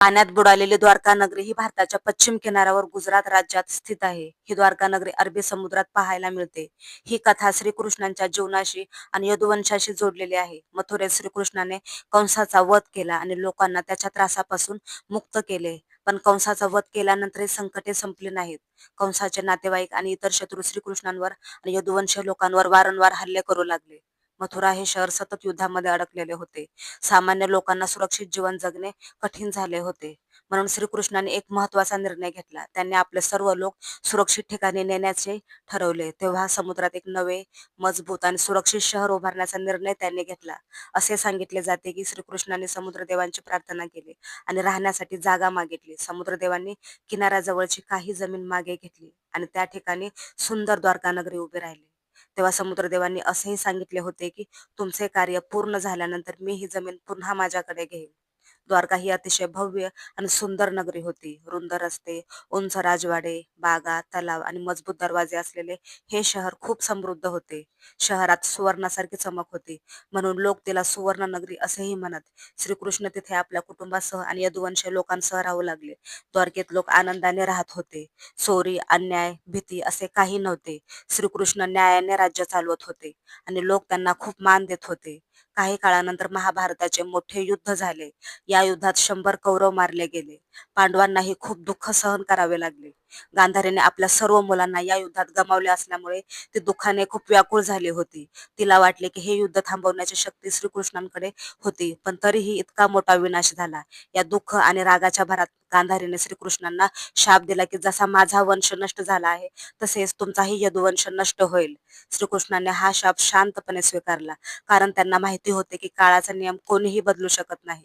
पाण्यात बुडालेली द्वारका नगरी ही भारताच्या पश्चिम किनाऱ्यावर गुजरात राज्यात स्थित आहे. ही द्वारका नगरी अरबी समुद्रात पाहायला मिळते. ही कथा श्रीकृष्णांच्या जीवनाशी आणि यदुवंशाशी जोडलेली आहे. मथुरेत श्रीकृष्णाने कंसाचा वध केला आणि लोकांना त्याच्या त्रासापासून मुक्त केले. पण कंसाचा वध केल्यानंतरही संकटे संपली नाहीत. कंसाचे नातेवाईक आणि इतर शत्रू श्रीकृष्णांवर आणि यदुवंश लोकांवर वारंवार हल्ले करू लागले. मथुरा हे शहर सतत युद्धामध्ये अडकलेले होते. सामान्य लोकांना सुरक्षित जीवन जगणे कठीण झाले होते. म्हणून श्रीकृष्णाने एक महत्त्वाचा निर्णय घेतला. त्यांनी आपले सर्व लोक सुरक्षित ठिकाणी नेण्याचे ठरवले. तेव्हा समुद्रात एक नवे मजबूत आणि सुरक्षित शहर उभारण्याचा निर्णय त्यांनी घेतला. असे सांगितले जाते की श्रीकृष्णाने समुद्रदेवांची प्रार्थना केली आणि राहण्यासाठी जागा मागितली. समुद्रदेवांनी किनाऱ्याजवळची काही जमीन मागे घेतली आणि त्या ठिकाणी सुंदर द्वारका नगरी उभी राहिली. तेव्हा समुद्रदेवांनी असेही सांगितले होते की तुमचे कार्य पूर्ण झाल्यानंतर मी ही जमीन पुन्हा माझ्याकडे घेईन. द्वारका ही अतिशय भव्य आणि सुंदर नगरी होती. रुंद रस्ते उंच राजवाडे बागा तलाव आणि मजबूत दरवाजे असलेले हे शहर खूप समृद्ध होते. शहरात सुवर्णासारखी चमक होती. म्हणून लोक तिला सुवर्ण नगरी असेही म्हणत श्रीकृष्ण तिथे आपल्या कुटुंबासह आणि यदुवंश लोकांसह राहू लागले. द्वारकेत लोक आनंदाने राहत होते. चोरी अन्याय भीती असे काही नव्हते. श्रीकृष्ण न्यायाने राज्य चालवत होते आणि लोक त्यांना खूप मान देत होते. काही काळानंतर महाभारताचे मोठे युद्ध झाले. या युद्धात शंभर कौरव मारले गेले. पांडवांनाही खूप दुःख सहन करावे लागले. गांधारीने आपल्या सर्व मुलांना या युद्धात गमावले असल्यामुळे ती दुःखाने खूप व्याकुळ झाली होती. तिला वाटले की हे युद्ध थांबवण्याची शक्ती श्रीकृष्णांकडे होती पण तरीही इतका मोठा विनाश झाला. या दुःख आणि रागाच्या भरात गांधारीने श्रीकृष्णांना शाप दिला की जसा माझा वंश नष्ट झाला आहे तसेच तुमचाही यदुवंश नष्ट होईल. श्रीकृष्णाने हा शाप शांतपणे स्वीकारला कारण त्यांना माहिती होते की काळाचा नियम कोणीही बदलू शकत नाही.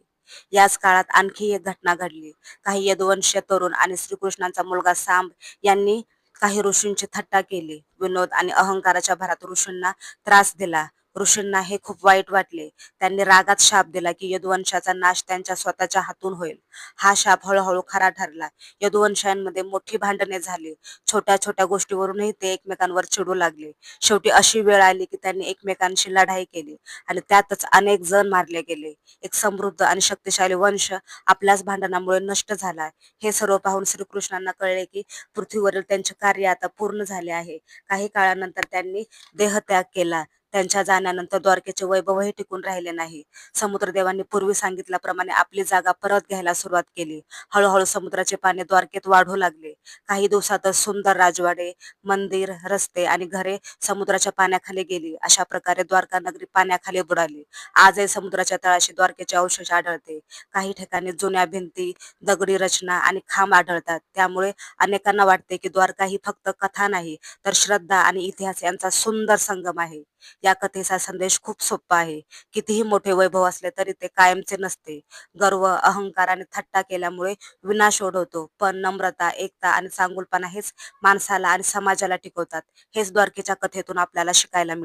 याच काळात आणखी एक घटना घडली. काही यदुवंशीय तरुण आणि श्रीकृष्णांचा मुलगा सांब यांनी काही ऋषींची थट्टा केली. विनोद आणि अहंकाराच्या भरात ऋषींना त्रास दिला. ऋषींना हे खूप वाईट वाटले. त्यांनी रागात शाप दिला की यदुवंशाचा नाश त्यांच्या स्वतःच्या हातून होईल. हा शाप हळूहळू खरा ठरला. यदुवंशांमध्ये मोठी भांडणे झाली. छोट्या छोट्या गोष्टीवरूनही ते एकमेकांवर चिडू लागले. शेवटी अशी वेळ आली की त्यांनी एकमेकांशी लढाई केली आणि त्यातच अनेक जण मारले गेले. एक समृद्ध आणि शक्तिशाली वंश आपल्याच भांडणामुळे नष्ट झाला हे सर्व पाहून श्रीकृष्णांना कळले की पृथ्वीवरील त्यांचे कार्य आता पूर्ण झाले आहे. काही काळानंतर त्यांनी देहत्याग केला. त्यांच्या जाण्यानंतर द्वारकेचे वैभवही टिकून राहिले नाही. समुद्रदेवांनी पूर्वी सांगितल्याप्रमाणे आपली जागा परत घ्यायला सुरुवात केली. हळूहळू समुद्राचे पाणी द्वारकेत वाढू लागले. काही दिवसातच सुंदर राजवाडे मंदिर रस्ते आणि घरे समुद्राच्या पाण्याखाली गेली. अशा प्रकारे द्वारका नगरी पाण्याखाली बुडाली. आजही समुद्राच्या तळाशी द्वारकेचे अवशेष आढळते. काही ठिकाणी जुन्या भिंती दगडी रचना आणि खांब आढळतात. त्यामुळे अनेकांना वाटते की द्वारका ही फक्त कथा नाही तर श्रद्धा आणि इतिहास यांचा सुंदर संगम आहे. या कथेचा संदेश खूप सोपा आहे. कितीही मोठे वैभव असले तरी ते कायमचे नसते. गर्व अहंकार आणि थट्टा केल्यामुळे विनाश ओढवतो. पण नम्रता एकता आणि चांगुलपणा हेच माणसाला आणि समाजाला टिकवतात. हेच द्वारकेच्या कथेतून आपल्याला शिकायला मिळते.